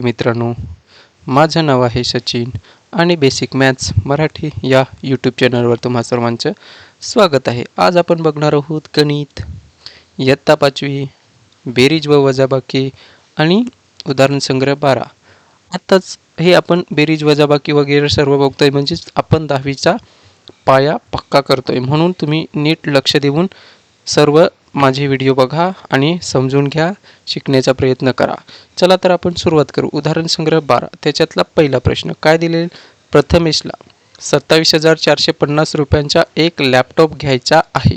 मित्रांनो माझं नाव आहे सचिन आणि बेसिक मॅथ्स मराठी या यूट्यूब चॅनलवर तुम्हा सर्वांचं स्वागत आहे. आज आपण बघणार आहोत गणित. इयत्ता पाचवी बेरीज व वजाबाकी आणि उदाहरण संग्रह बारा. आत्ताच हे आपण बेरीज वजाबाकी वगैरे सर्व बघतोय म्हणजेच आपण दहावीचा पाया पक्का करतोय. म्हणून तुम्ही नीट लक्ष देऊन सर्व माझे व्हिडिओ बघा आणि समजून घ्या शिकण्याचा प्रयत्न करा. चला तर आपण सुरुवात करू. उदाहरण संग्रह बारा. त्याच्यातला पहिला प्रश्न काय दिलेला? प्रथमेशला सत्तावीस हजार चारशे पन्नास रुपयांचा एक लॅपटॉप घ्यायचा आहे.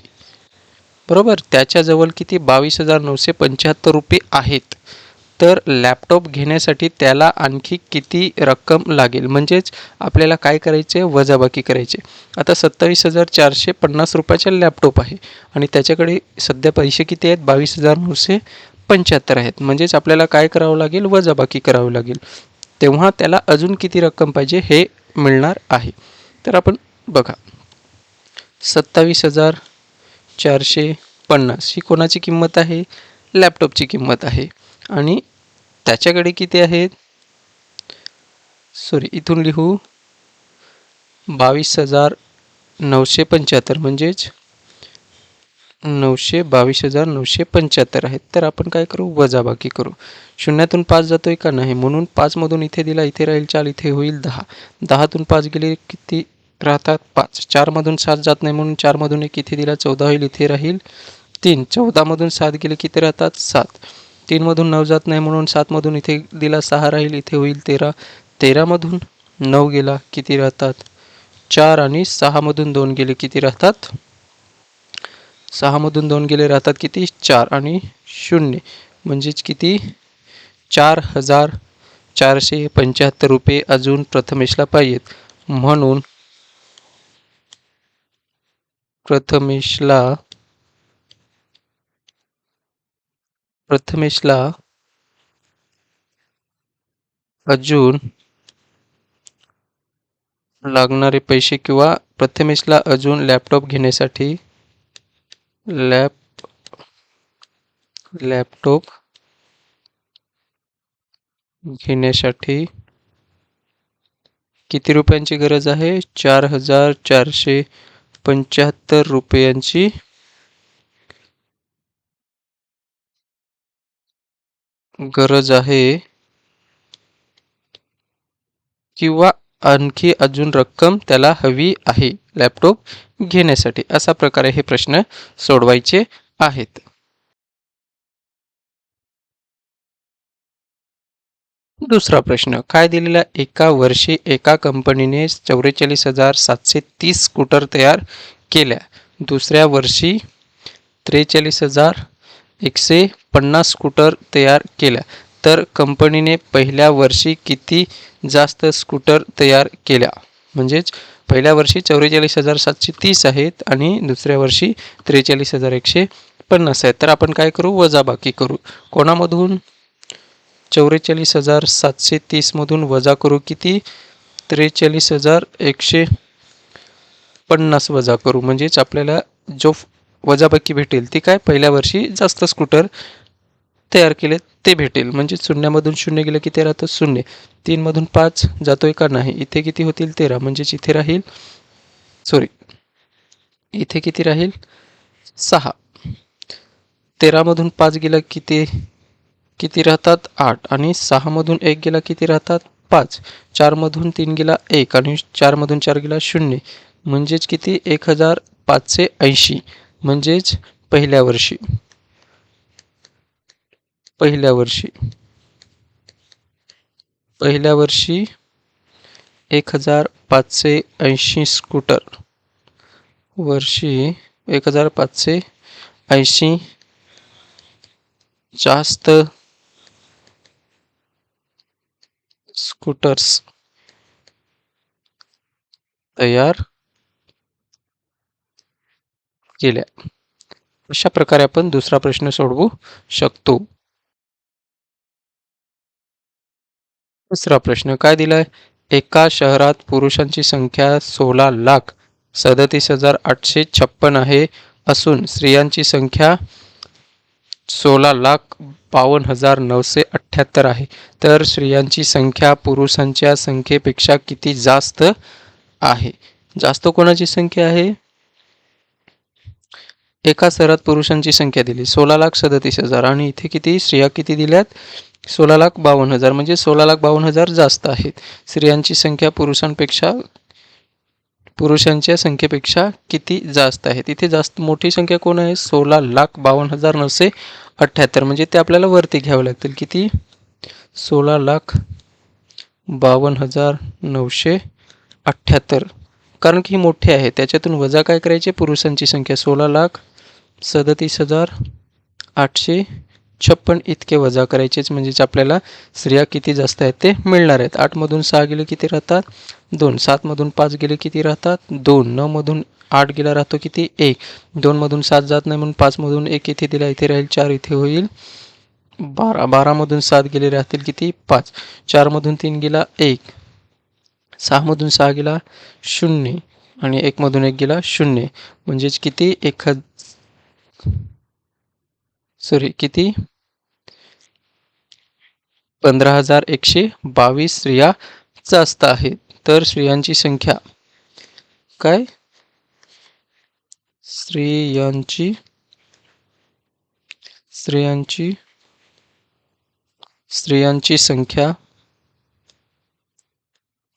बरोबर? त्याच्याजवळ किती? बावीस हजार नऊशे पंच्याहत्तर रुपये आहेत. तर लॅपटॉप घेण्यासाठी त्याला आणखी किती रक्कम लागेल? म्हणजेच आपल्याला काय करायचे? वजाबाकी करायचे. आता सत्तावीस हजार चारशे पन्नास रुपयाचा लॅपटॉप आहे आणि त्याच्याकडे सध्या पैसे किती आहेत? बावीस हजार नऊशे पंच्याहत्तर आहेत. म्हणजेच आपल्याला काय करावं लागेल? वजाबाकी करावं लागेल. तेव्हा त्याला अजून किती रक्कम पाहिजे हे मिळणार आहे. तर आपण बघा. सत्तावीस हजार चारशे पन्नास ही कोणाची किंमत आहे? लॅपटॉपची किंमत आहे. आणि त्याच्याकडे किती आहेत? सॉरी इथून लिहू. बावीस हजार नऊशे पंच्याहत्तर म्हणजेच नऊशे बावीस हजार नऊशे पंच्याहत्तर आहेत. तर आपण काय करू? वजाबाकी करू. शून्यातून पाच जातोय का नाही? म्हणून पाचमधून इथे दिला इथे राहील चार इथे होईल दहा. दहातून पाच गेले किती राहतात? पाच. चारमधून सात जात नाही म्हणून चारमधून एक इथे दिला चौदा होईल इथे राहील तीन. चौदामधून सात गेले किती राहतात? सात. तीनमधून नऊ जात नाही म्हणून सातमधून इथे दिला सहा राहील इथे होईल तेरा. तेरामधून नऊ गेला किती राहतात? चार आणि सहामधून दोन गेले किती राहतात? सहामधून दोन गेले राहतात किती? चार आणि शून्य. म्हणजेच किती? चार हजार चारशे पंच्याहत्तर रुपये अजून प्रथमेशला पाहिजेत. म्हणून प्रथमेशला प्रथमेशला अजून लागणारे पैसे किंवा प्रथमेशला अजून लॅपटॉप घेण्यासाठी लॅप लॅपटॉप घेण्यासाठी किती रुपयांची गरज आहे? चार हजार चारशे पंच्याहत्तर रुपयांची गरज आहे किंवा आणखी अजून रक्कम त्याला हवी आहे लॅपटॉप घेण्यासाठी. अशा प्रकारे हे प्रश्न सोडवायचे आहेत. दुसरा प्रश्न काय दिलेला एका वर्षी एका कंपनीने चौवेचाळीस हजार सातशे तीस स्कूटर तयार केल्या? दुसऱ्या वर्षी त्रेचाळीस हजार एकशे पन्नास स्कूटर तयार केल्या. तर कंपनीने पहिल्या वर्षी किती जास्त स्कूटर तयार केल्या? म्हणजेच पहिल्या वर्षी चौवेचाळीस हजार सातशे तीस आहेत आणि दुसऱ्या वर्षी त्रेचाळीस हजार एकशे पन्नास आहेत. तर आपण काय करू? वजाबाकी करू. कोणामधून? चौवेचाळीस हजार सातशे तीसमधून वजा करू. किती? त्रेचाळीस हजार एकशे पन्नास वजा करू. म्हणजेच आपल्याला जो वजाबाकी भेटेल ती काय? पहिल्या वर्षी जास्त स्कूटर तयार केले ते भेटेल. म्हणजे शून्यामधून शून्य गेलं किती राहतं शून्य. तीनमधून पाच जातोय का नाही? इथे किती होतील? तेरा. म्हणजेच इथे राहील सॉरी इथे किती राहील? सहा. तेरामधून पाच गेला किती किती राहतात? आठ. आणि सहामधून एक गेला किती राहतात? पाच. चारमधून तीन गेला एक. आणि चारमधून चार गेला शून्य. म्हणजेच किती? एक हजार पाचशे ऐंशी. म्हणजेच पहिल्या वर्षी. पहिल्या वर्षी. पहिल्या वर्षी एक हजार पाचशे ऐंशी स्कूटर. वर्षी एक हजार पाचशे ऐंशी जास्त स्कूटर्स तयार केल्या. अशा प्रकारे आपण दुसरा प्रश्न सोडवू शकतो. दुसरा प्रश्न काय दिलाय? एका शहरात पुरुषांची संख्या सोळा लाख सदतीस हजार आठशे छप्पन आहे असून स्त्रियांची संख्या सोळा लाख बावन्न हजार नऊशे अठ्ठ्याहत्तर आहे. तर स्त्रियांची संख्या पुरुषांच्या संख्येपेक्षा किती जास्त आहे? जास्त कोणाची संख्या आहे? एका शहरात पुरुषांची संख्या दिली सोळा लाख सदतीस हजार. आणि इथे किती स्त्रिया किती दिल्यात? सोळा लाख बावन्न हजार म्हणजे सोळा लाख बावन्न हजार जास्त आहेत. स्त्रियांची संख्या पुरुषांपेक्षा पुरुषांच्या संख्येपेक्षा किती जास्त आहे तिथे जास्त मोठी संख्या कोण आहे? सोळा लाख बावन्न हजार नऊशे अठ्ठ्याहत्तर म्हणजे ते आपल्याला वरती घ्यावे लागतील. किती? सोळा लाख बावन्न हजार नऊशे अठ्ठ्याहत्तर कारण की ही मोठी आहे. त्याच्यातून वजा काय करायचे? पुरुषांची संख्या सोळा लाख सदतीस हजार आठशे छप्पन इतके वजा करायचेच म्हणजेच आपल्याला स्त्रिया किती जास्त आहेत ते मिळणार आहेत. आठमधून सहा गेले किती राहतात? दोन. सातमधून पाच गेले किती राहतात? दोन. नऊमधून आठ गेला राहतो किती? एक. दोनमधून सात जात नाही म्हणून पाचमधून एक इथे दिला इथे राहील चार इथे होईल बारा. बारामधून सात गेले राहतील किती? पाच. चारमधून तीन गेला एक. सहामधून सहा गेला शून्य. आणि एकमधून एक गेला शून्य. म्हणजेच किती? एक सॉरी किती? पंधरा हजार एकशे बावीस स्त्रिया जास्त आहेत तर स्त्रियांची संख्या काय? स्त्रियांची स्त्रियांची स्त्रियांची संख्या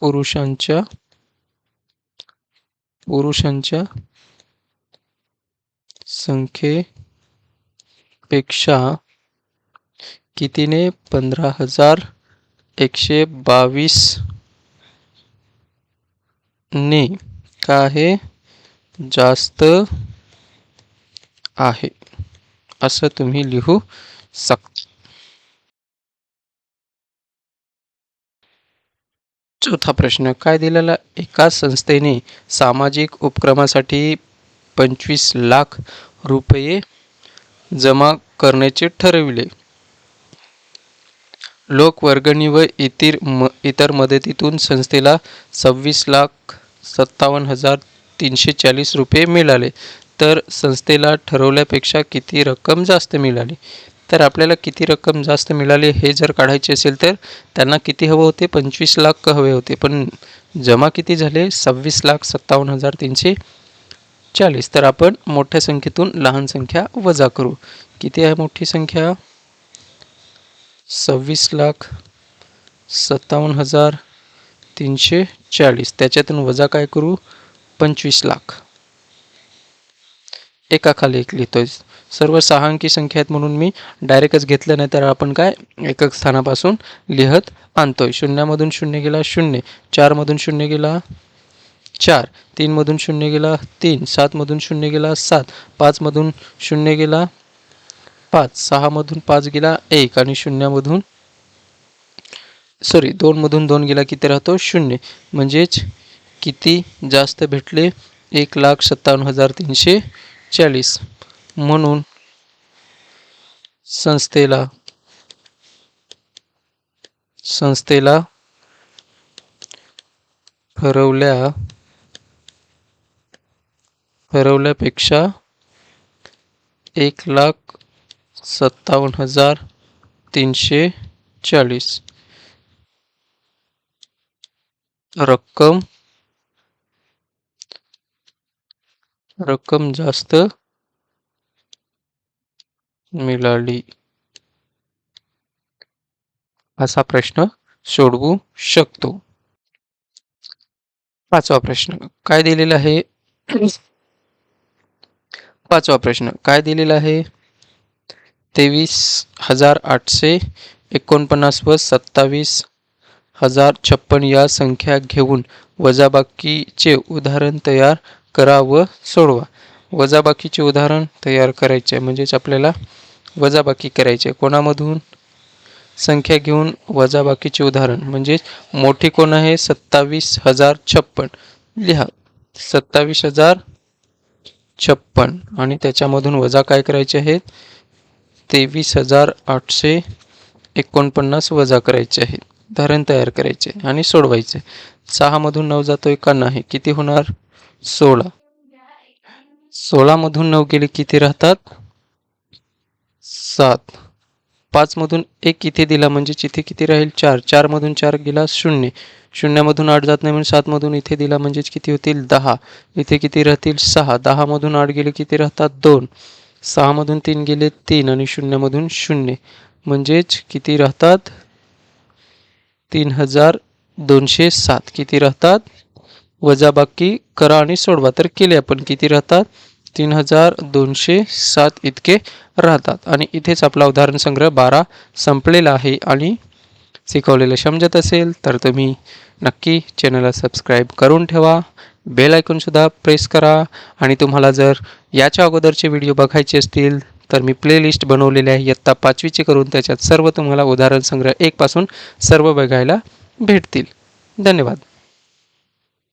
पुरुषांच्या पुरुषांच्या संख्ये पेक्षा कितीने? पंधरा हजार एकशे बावीस ने का जास्त आहे? असं तुम्ही लिहू शकता. चौथा प्रश्न काय दिलेला? एका संस्थेने सामाजिक उपक्रमासाठी पंचवीस लाख रुपये जमा करण्याचे ठरविले. लोकवर्गणी व इतर म इतर मदतीतून संस्थेला सव्वीस लाख सत्तावन्न हजार तीनशे चाळीस रुपये मिळाले. तर संस्थेला ठरवल्यापेक्षा किती रक्कम जास्त मिळाली? तर आपल्याला किती रक्कम जास्त मिळाली हे जर काढायचे असेल तर त्यांना किती हवं होते? पंचवीस लाख हवे होते. पण जमा किती झाले? सव्वीस लाख सत्तावन्न हजार तीनशे चाळीस. तर आपण मोठ्या संख्येतून लहान संख्या वजा करू. किती आहे मोठी संख्या? सव्वीस लाख सत्तावन्न हजार तीनशे चाळीस. त्याच्यातून वजा काय करू? पंचवीस लाख. एकाखाली एक लिहितोय. सर्व सहा अंकी संख्या आहेत म्हणून मी डायरेक्टच घेतलं नाही तर आपण काय? एकक स्थानापासून लिहत आणतोय. शून्यामधून शून्य गेला शून्य. चारमधून शून्य गेला चार तीनमधून शून्य गेला तीन सातमधून शून्य गेला सात पाचमधून शून्य गेला पाच सहामधून पाच गेला एक आणि शून्यामधून सॉरी दोनमधून दोन गेला किती राहतो? शून्य. म्हणजेच किती जास्त भेटले? एक लाख सत्तावन्न हजार तीनशे चाळीस. म्हणून संस्थेला संस्थेला ठरवल्या ठरवल्यापेक्षा एक लाख सत्तावन्न हजार तीनशे चाळीस. रक्कम रक्कम जास्त मिळाली. असा प्रश्न सोडवू शकतो. पाचवा प्रश्न. काय दिलेला आहे? पाचवा प्रश्न. काय दिलेला आहे? तेवीस हजार आठशे एकोणपन्नास व सत्तावीस हजार छप्पन या संख्या घेऊन वजाबाकीचे उदाहरण तयार करा व सोडवा. वजाबाकीचे उदाहरण तयार करायचे म्हणजेच आपल्याला वजाबाकी करायचे. कोणामधून? संख्या घेऊन वजाबाकीचे उदाहरण म्हणजेच मोठी कोण आहे? सत्तावीस हजार छप्पन. लिहा. सत्तावीस हजार छप्पन. आणि त्याच्यामधून वजा काय करायचे आहेत? तेवीस हजार आठशे एकोणपन्नास वजा करायचे आहेत. धरण तयार करायचे आणि सोडवायचे. सहामधून नऊ जातोय का नाही किती होणार? सोळा. सोळामधून नऊ गेले किती राहतात? सात. पाचमधून एक इथे दिला म्हणजेच इथे किती राहील चार. चारमधून चार गेला शून्य. शून्यामधून आठ जात नाही म्हणून सातमधून इथे दिला म्हणजेच किती होतील? दहा. इथे किती राहतील? सहा. दहामधून आठ गेले किती राहतात? दोन. सहामधून तीन गेले तीन आणि शून्यामधून शून्य. म्हणजेच किती राहतात? तीन हजार दोनशे सात. किती राहतात? वजाबाकी करा आणि सोडवा. तर केले आपण किती राहतात? तीन हजार दोनशे सात इतके राहतात. आणि इथेच आपला उदाहरण संग्रह बारा संपलेला आहे. आणि शिकवलेलं समजत असेल तर तुम्ही नक्की चॅनलला सबस्क्राईब करून ठेवा. बेल ऐकूनसुद्धा प्रेस करा. आणि तुम्हाला जर याच्या अगोदरचे व्हिडिओ बघायचे असतील तर मी प्लेलिस्ट बनवलेले आहे. इयत्ता पाचवीचे करून त्याच्यात सर्व तुम्हाला उदाहरण संग्रह एकपासून सर्व बघायला भेटतील. धन्यवाद.